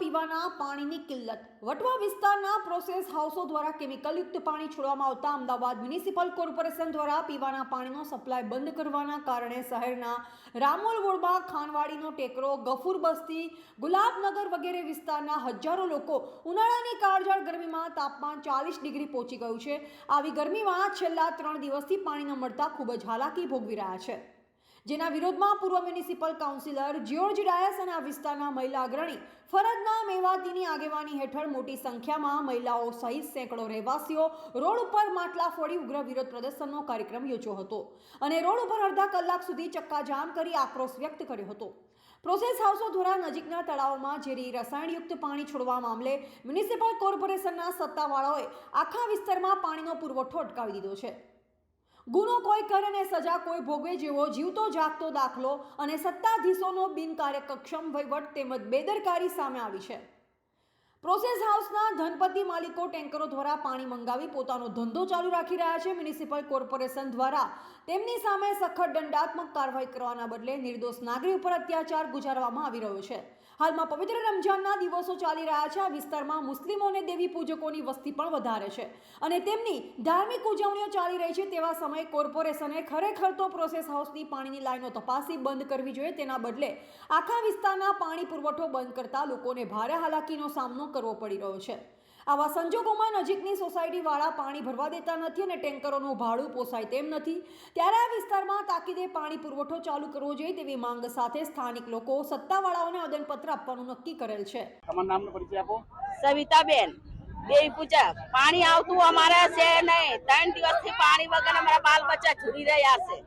પીવાના પાણીની કિલ્લત. વટવા વિસ્તારના પ્રોસેસ હાઉસો દ્વારા કેમિકલયુક્ત પાણી છોડવામાં આવતા અમદાવાદ મ્યુનિસિપલ કોર્પોરેશન દ્વારા પીવાના પાણીનો સપ્લાય બંધ કરવાના કારણે શહેરના રામોલ વોડમાં ખાનવાડીનો ટેકરો, ગફુર બસ્તી, ગુલાબનગર વગેરે વિસ્તારના હજારો લોકો ઉનાળાની કાળઝાળ ગરમીમાં તાપમાન ચાલીસ ડિગ્રી પહોંચી ગયું છે. આવી ગરમીમાં છેલ્લા ત્રણ દિવસથી પાણી ન મળતા ખૂબ જ હાલાકી ભોગવી રહ્યા છે. જેના વિરોધમાં પૂર્વ મ્યુનિસિપલ કાઉન્સિલર જ્યોર્જ ડાયસ અને આ વિસ્તારના મહિલા અગ્રણી ફરજના મેવાતીની આગેવાની હેઠળ મોટી સંખ્યામાં મહિલાઓ સહિત સેંકડો રહેવાસીઓ રોડ ઉપર માટલા ફોડી ઉગ્ર વિરોધ પ્રદર્શનનો કાર્યક્રમ યોજ્યો હતો અને રોડ ઉપર અડધા કલાક સુધી ચક્કાજામ કરી આક્રોશ વ્યક્ત કર્યો હતો. પ્રોસેસ હાઉસો દ્વારા નજીકના તળાવોમાં ઝેરી રસાયણયુક્ત પાણી છોડવા મામલે મ્યુનિસિપલ કોર્પોરેશનના સત્તાવાળાઓએ આખા વિસ્તારમાં પાણીનો પુરવઠો અટકાવી દીધો છે. ગુનો કોઈ કરે ને સજા કોઈ ભોગવે જેવો જીવતો જાગતો દાખલો અને સત્તાધીશોનો બિનકાર્યક્ષમ વહીવટ તેમજ બેદરકારી સામે આવી છે. પ્રોસેસ હાઉસના ધનપતિ માલિકો ટેન્કરો દ્વારા પાણી મંગાવી પોતાનો ધંધો ચાલુ રાખી રહ્યા છે. મ્યુનિસિપલ કોર્પોરેશન દ્વારા તેમની સામે સખત દંડાત્મક કાર્યવાહી કરવાના બદલે નિર્દોષ નાગરિક ઉપર અત્યાચાર ગુજારવામાં આવી રહ્યો છે. હાલમાં પવિત્ર રમજાનના દિવસો ચાલી રહ્યા છે. આ વિસ્તારમાં મુસ્લિમો અને દેવી પૂજકોની વસ્તી પણ વધારે છે અને તેમની ધાર્મિક ઉજવણીઓ ચાલી રહી છે તેવા સમયે કોર્પોરેશને ખરેખર તો પ્રોસેસ હાઉસની પાણીની લાઈનો તપાસી બંધ કરવી જોઈએ. તેના બદલે આખા વિસ્તારના પાણી પુરવઠો બંધ કરતા લોકોને ભારે હાલાકીનો સામનો કરવો પડી રહ્યો છે. આવા સંજોગોમાં નજીકની સોસાયટીવાળા પાણી ભરવા દેતા નથી અને ટેન્કરોનું ભાડું પોસાય તેમ નથી. ત્યારે આ વિસ્તારમાં તાકીદે પાણી પુરવઠો ચાલુ કરવો જોઈએ તેવી માંગ સાથે સ્થાનિક લોકો સત્તાવાળાઓને આવેદનપત્ર આપવાનું નક્કી કરેલ છે. તમારું નામનો પરિચય આપો. સવિતાબેન દેવી પૂજા. પાણી આવતું અમારે છે નહીં. ત્રણ દિવસથી પાણી વગર અમારા બાલ બચ્ચા ઝૂરી રહ્યા છે.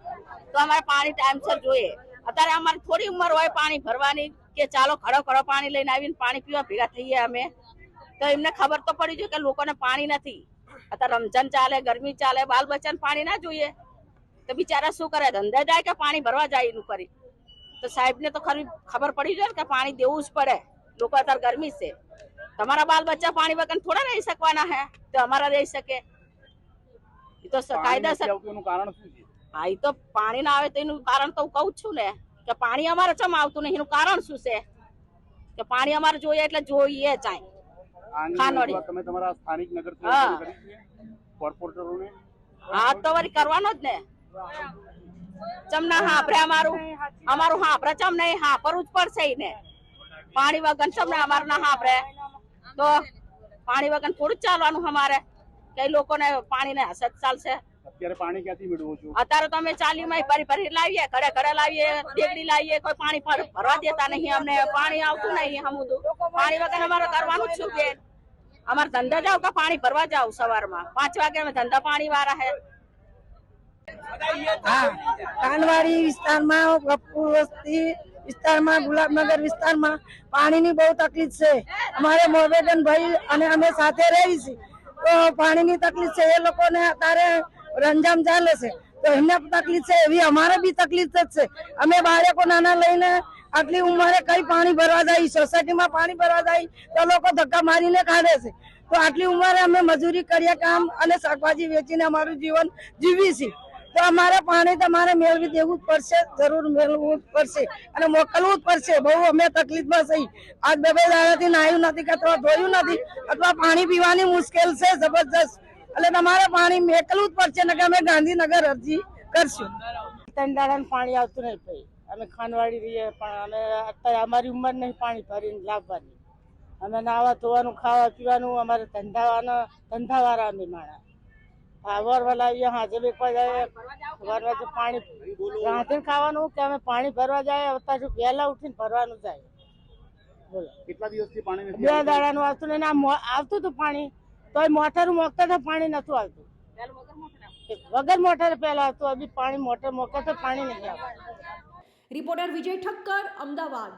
તો અમારે પાણી ટાઈમસર જોઈએ. અત્યારે અમારે થોડી ઉંમર હોય પાણી ભરવાની. કે ચાલો ખડો ખડો પાણી લઈને આવીને પાણી પીવા ભેગા થઈએ અમે. તો એમને ખબર તો પડી જોઈએ કે લોકોને પાણી નથી. અત્યારે રમજાન ચાલે ગરમી ચાલે બાલ બચ્ચાને પાણી ના જોઈએ. તો બિચારા શું કરે? ધંધે જાય કે પાણી ભરવા જાય એનું કરી તો સાહેબને તો ખરી ખબર પડી જોઈએ ને કે પાણી દેવું જ પડે. લોકો અત્યારે ગરમી છે. તમારા બાલ બચ્ચા પાણી વગર થોડા રહી શકવાના હે? તો અમારા રહી શકે. એ તો એનું કારણ શું છે? હા એ તો પાણી ના આવે તો એનું કારણ તો હું કઉ છું ને. કે પાણી અમારે ચમ આવતું નહીં? એનું કારણ શું છે? કે પાણી અમારે જોઈએ એટલે જોઈએ જાય ખાનોડી. તમે તમારા સ્થાનિક હા. છે? કોર્પોરેટરોને? હા તો વરી કરવાનો જ ને. ચમ ના હાંભળે અમારું અમારું હાંભળે ચમ નહીં? હાંભળવું જ પડશે ને. પાણી વગર ચમ ને અમારે ના હાંભળે તો પાણી વગર થોડું જ ચાલવાનું અમારે. કઈ લોકોને પાણી ને હસત ચાલશે. અત્યારે પાણી ક્યાંથી મેળવો છો? અત્યારે તો અમે ચાલી માં ભરી ભરી લાવીએ ઘરે ઘરે લાવીએ દેગડી લાવીએ કોઈ પાણી ભરવા દેતા નહીં અમને પાણી આવતું નહીં હમુદું પાણી વગર અમારે કરવાનું જ છું બેન અમારે ધંધા જાવ કે પાણી ભરવા જાવ સવારમાં. પાંચ વાગે અમે ધંધા પાણી વાળા હે. હા કાનવાડી વિસ્તારમાં ગપુર વસ્તી વિસ્તારમાં ગુલાબનગર વિસ્તારમાં પાણીની બહુ તકલીફ છે. અમારે મોરબેબેન ભાઈ અને અમે સાથે રહી છીએ તો પાણીની તકલીફ છે. એ લોકોને અત્યારે રંજામ ચાલે છે. તો એમને તકલીફ છે, એવી અમારે બી તકલીફ જ છે. અમે બાળકો નાના લઈને આટલી ઉંમરે કઈ પાણી ભરવા જાય, સોસાયટીમાં પાણી ભરવા જાય, તો લોકો ધક્કા મારીને કાઢે છે. તો આટલી ઉંમરે અમે મજૂરી કરીએ કામ અને શાકભાજી વેચીને અમારું જીવન જીવી છીએ તો અમારે પાણી તમારે મેળવી દેવું જ પડશે, જરૂર મેળવવું જ પડશે અને મોકલવું જ પડશે. બહુ અમે તકલીફમાં છીએ. આજ બે બે દાડાથી નાહ્યું નથી કે અથવા ધોયું નથી અથવા પાણી પીવાની મુશ્કેલ છે, જબરજસ્ત. એટલે તમારે પાણી મેકલું જ પડશે ને કે અમે ગાંધીનગર અરજી કરશું. ત્રણ પાણી આવતું નહીં ભાઈ. અમે ખાનવાડી રહીએ પણ અમે અત્યારે અમારી ઉંમર નહીં પાણી ભરીને લાવવાની. અમે નાવા ધોવાનું ખાવા પીવાનું અમારે ધંધાવાના ધંધાવાળા અમે માણા. વારવા લાવીએ હાજે બેકવા જાય વારવા પાણી રાંધીને ખાવાનું કે અમે પાણી ભરવા જાય અત્યારે વહેલા ઉઠીને ભરવાનું જાય. બોલો. કેટલા દિવસથી પાણી બે? દાડાનું આવતું ને આવતું હતું પાણી. તોય મોટર મોકતા તો પાણી નતું આવતું. વગર મોટર પેલા આવતું. હજી પાણી મોટર મોકતા તો પાણી નહીં આવતું. રિપોર્ટર વિજય ઠક્કર અમદાવાદ.